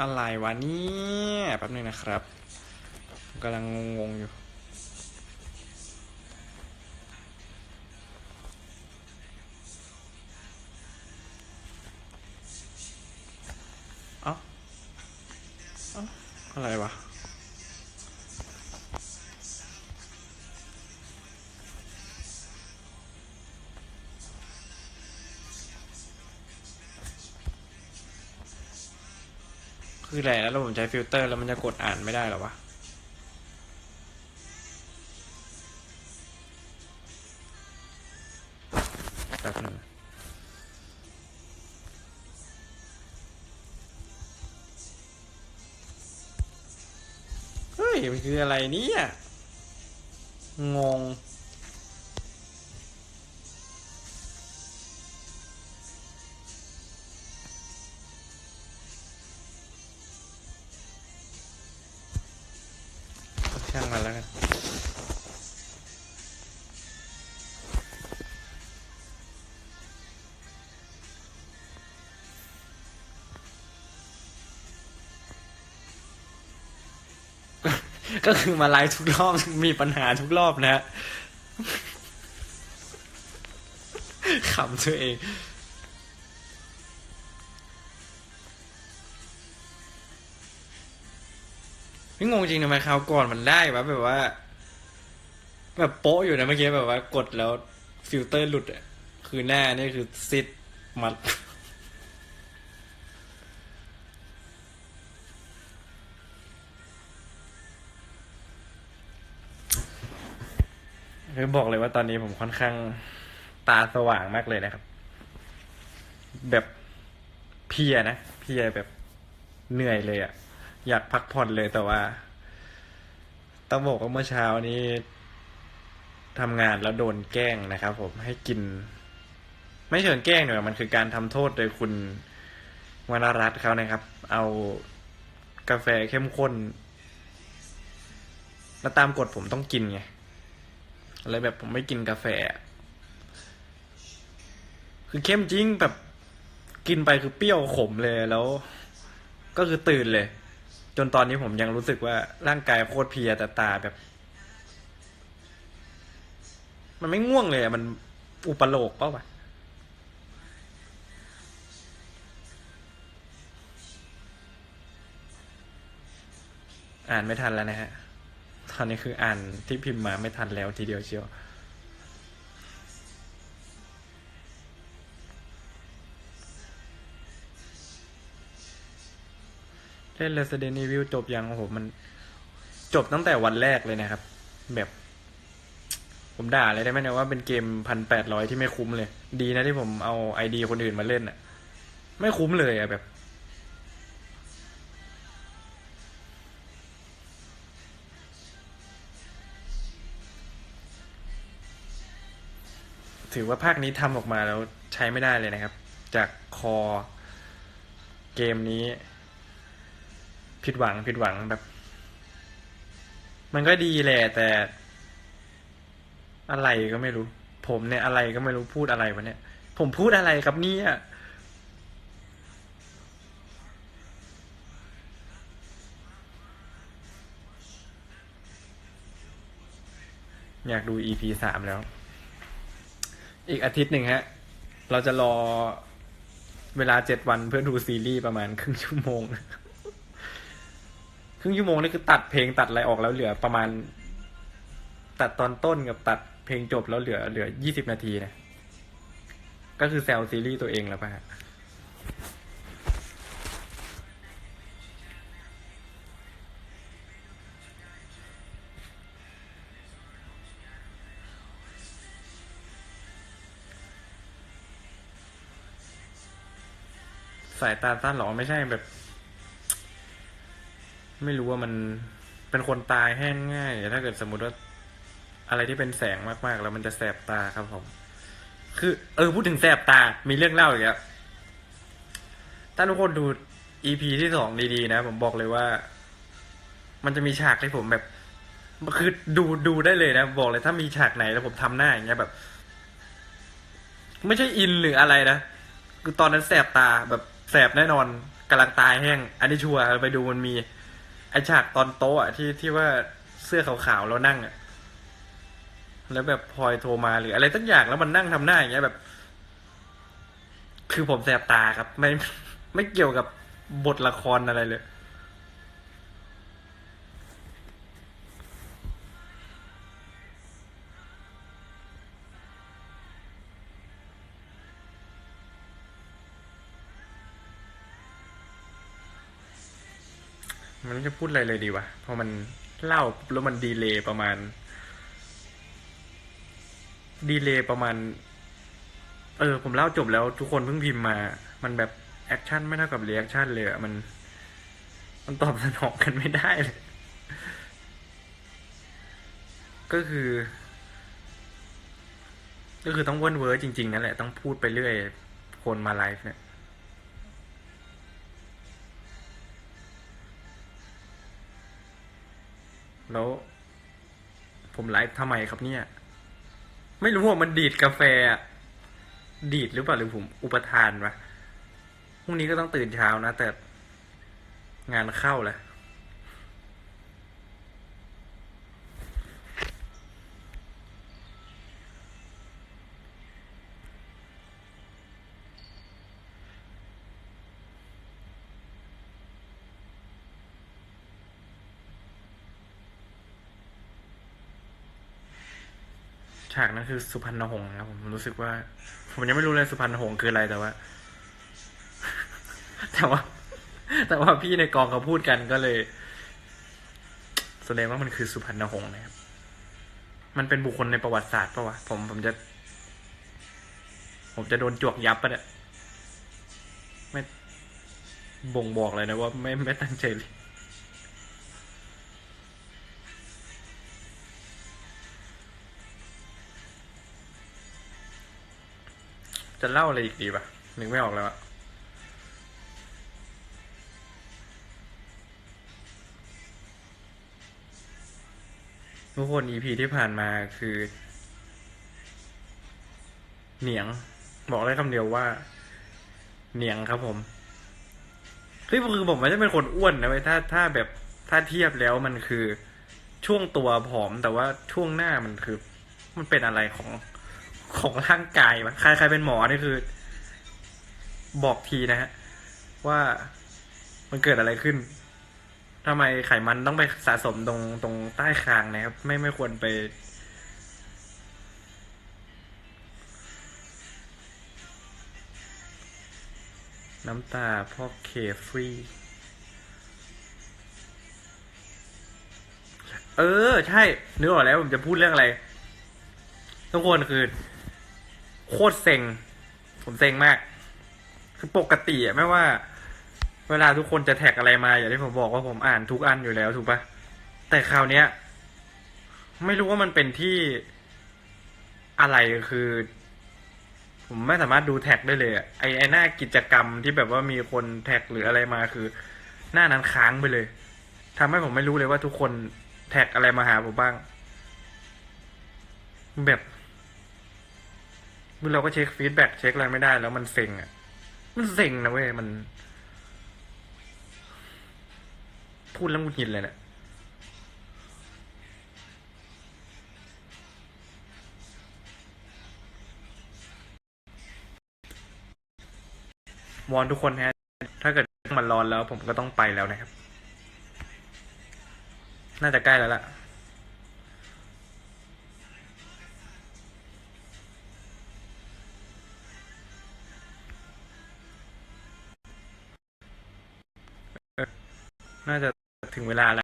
อะไรวะเนี่ยแป๊บนึงนะครับกำลังงงๆอยู่อ้าเอ้า อะไรวะ คืออะไรแล้วผมใช้ฟิลเตอร์แล้วมันจะกดอ่านไม่ได้หรอวะแป๊บนึงเฮ้ย มันคืออะไรเนี่ย งง ช่างมันแล้วกันก็คือมาไลฟ์ทุกรอบมีปัญหาทุกรอบนะฮะขำตัวเอง พี่งงจริงทำไมคราวก่อนมันได้วะแบบว่า แบบโป๊ะอยู่นะเมื่อกี้แบบว่ากดแล้วฟิลเตอร์หลุดอะ คือหน้านี่คือซิดมัดคือบอกเลยว่าตอนนี้ผมค่อนข้างตาสว่างมากเลยนะครับ แบบเพียนะ เพียแบบเหนื่อยเลยอะ อยากพักผ่อนเลยแต่ว่า ต้องบอกว่าเมื่อเช้านี้ทำงานแล้วโดนแกล้งนะครับ ผมให้กิน ไม่เชิงแกล้งหน่อยมันคือการทำโทษโดยคุณวรรณรัตน์เขานะครับ เอากาแฟเข้มข้น แล้วตามกฎผมต้องกินไงอะไรแบบผมไม่กินกาแฟ คือเข้มจริงแบบกินไปคือเปรี้ยวขมเลยแล้ว ก็คือตื่นเลย จนตอนนี้ผมยังรู้สึกว่าร่างกายโคตรเพลียแต่ตาแบบ มันไม่ง่วงเลยอะมันอุปโลกเปล่าวะอ่านไม่ทันแล้วนะฮะ ตอนนี้คืออ่านที่พิมพ์มาไม่ทันแล้วทีเดียวเชียว เล่น Resident Evil จบยังโอ้โหมันจบตั้งแต่วันแรกเลยนะครับ แบบ ผมด่าเลยได้ไหมเนี่ยว่าเป็นเกมพันแปดร้อยที่ไม่คุ้มเลย ดีนะที่ผมเอาไอดีคนอื่นมาเล่นอะไม่คุ้มเลยอะแบบถือว่าภาคนี้ทำออกมาแล้วใช้ไม่ได้เลยนะครับ จากคอเกมนี้ ผิดหวังผิดหวังแบบ มันก็ดีแหละแต่ อะไรก็ไม่รู้ ผมเนี่ยอะไรก็ไม่รู้พูดอะไรวะเนี่ย ผมพูดอะไรครับเนี่ยอยากดู EP สามแล้ว อีกอาทิตย์หนึ่งฮะ เราจะรอเวลาเจ็ดวันเพื่อดูซีรีส์ประมาณครึ่งชั่วโมง รึ่งชั่วโมงนี่คือตัดเพลงตัดอะไรออกแล้วเหลือประมาณ ตัดตอนต้นกับตัดเพลงจบแล้วเหลือเหลือยี่สิบนาทีนะก็คือแซลซีรีส์ตัวเองแล้วป่ะฮะสายตาสั้นหรอไม่ใช่แบบ ไม่รู้ว่ามันเป็นคนตายแห้งง่าย ถ้าเกิดสมมุติว่าอะไรที่เป็นแสงมากๆ แล้วมันจะแสบตาครับผม คือ เออพูดถึงแสบตา มีเรื่องเล่าอีกแล้วถ้าทุกคนดู EP ที่สองดีๆนะ ผมบอกเลยว่า มันจะมีฉากที่ผมแบบ คือดูดูได้เลยนะ บอกเลยถ้ามีฉากไหนแล้วผมทำหน้าอย่างเงี้ยแบบ ไม่ใช่อินหรืออะไรนะ คือตอนนั้นแสบตาแบบแสบแน่นอนกำลังตายแห้ง อันนี้ชัวร์ไปดูมันมี ไอฉากตอนโต๊ะอะที่ที่ว่าเสื้อขาวๆแล้วนั่งอะแล้วแบบพลอยโทรมาหรืออะไรตั้งอย่างแล้วมันนั่งทำหน้าอย่างเงี้ยแบบ คือผมแสบตาครับ ไม่ไม่เกี่ยวกับบทละครอะไรเลย มันจะพูดอะไรเลยดีวะพราะมันเล่าแล้วมันดีเลย์ประมาณ ดีเลย์ประมาณ เออ ผมเล่าจบแล้วทุกคนเพิ่งพิมพ์มา มันแบบแอคชั่นไม่เท่ากับเรีแอคชั่นเลยอะมัน มันตอบสนองกันไม่ได้เลย ก็คือ ก็คือต้องเวิร์นเวอร์จริง ๆ นั่นแหละ ต้องพูดไปเรื่อย คนมาไลฟ์เนี่ย แล้ว ผมไลฟ์ทำไมครับเนี่ย ไม่รู้ว่ามันดีดกาแฟ ดีดหรือเปล่าหรือผมอุปทานวะพรุ่งนี้ก็ต้องตื่นเช้านะ แต่งานเข้าแหละ ฉากนั้นคือสุพรรณหงษ์ครับผมรู้สึกว่า ผมยังไม่รู้เลยสุพรรณหงษ์คืออะไรแต่ว่า แต่ว่า แต่ว่าพี่ในกองเขาพูดกันก็เลยแสดงว่ามันคือสุพรรณหงษ์นะครับ มันเป็นบุคคลในประวัติศาสตร์ปะวะผมผมจะ ผมจะโดนจวกยับปะเนี่ยไม่บ่งบอกเลยนะว่าไม่ไม่ตั้งใจเลย จะเล่าอะไรอีกดีปะนึกไม่ออกแล้วอะทุกคน EP ที่ผ่านมาคือ เหนียง บอกได้คำเดียวว่า เหนียงครับผมคือคือผมไม่ได้เป็นคนอ้วนนะเว้ยถ้าถ้าแบบถ้าเทียบแล้วมันคือช่วงตัวผอมแต่ว่าช่วงหน้ามันคือ มันเป็นอะไรของ ของร่างกายวะใครใครเป็นหมอนี่คือ บอกทีนะฮะ ว่ามันเกิดอะไรขึ้นทำไมไขมันต้องไปสะสมตรงตรงใต้คางนะครับ ไม่ไม่ควรไป น้ำตาพ่อเคฟรี เออ ใช่ นึกออกแล้วผมจะพูดเรื่องอะไร ทุกคนคือ โคตรเซ็ง ผมเซ็งมาก คือปกติอะไม่ว่า เวลาทุกคนจะแท็กอะไรมา อย่างที่ผมบอกว่าผมอ่านทุกอันอยู่แล้วถูกปะแต่คราวเนี้ย ไม่รู้ว่ามันเป็นที่อะไรคือ ผมไม่สามารถดูแท็กได้เลยไอไอหน้ากิจกรรมที่แบบว่ามีคนแท็กหรืออะไรมาคือ หน้านั้นค้างไปเลยทำให้ผมไม่รู้เลยว่าทุกคนแท็กอะไรมาหาผมบ้าง แบบ เราก็เช็คฟีดแบ็กเช็คอะไรไม่ได้ แล้วมันเซ็งอะ มันเซ็งนะเว้ยมัน พูดแล้วหงุดหงิดเลยเนะี่ยวอนทุกคนฮะ ถ้าเกิดมันร้อนแล้วผมก็ต้องไปแล้วนะครับ น่าจะใกล้แล้วล่ะ น่าจะถึงเวลาแล้ว